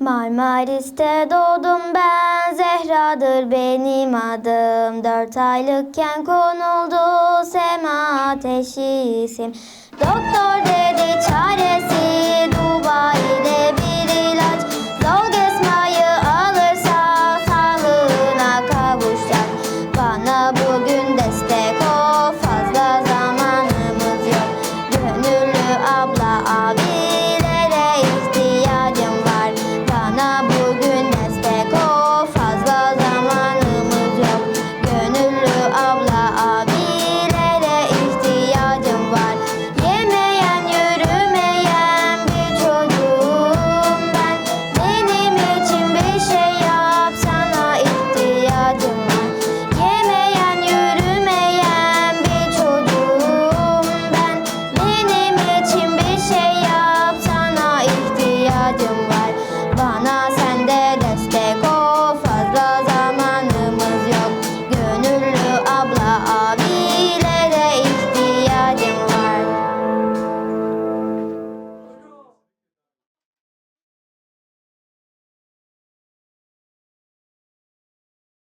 Marmaris'te doğdum ben, Zehra'dır benim adım. Dört aylıkken konuldu sema teşhisim. Doktor dedi çaresi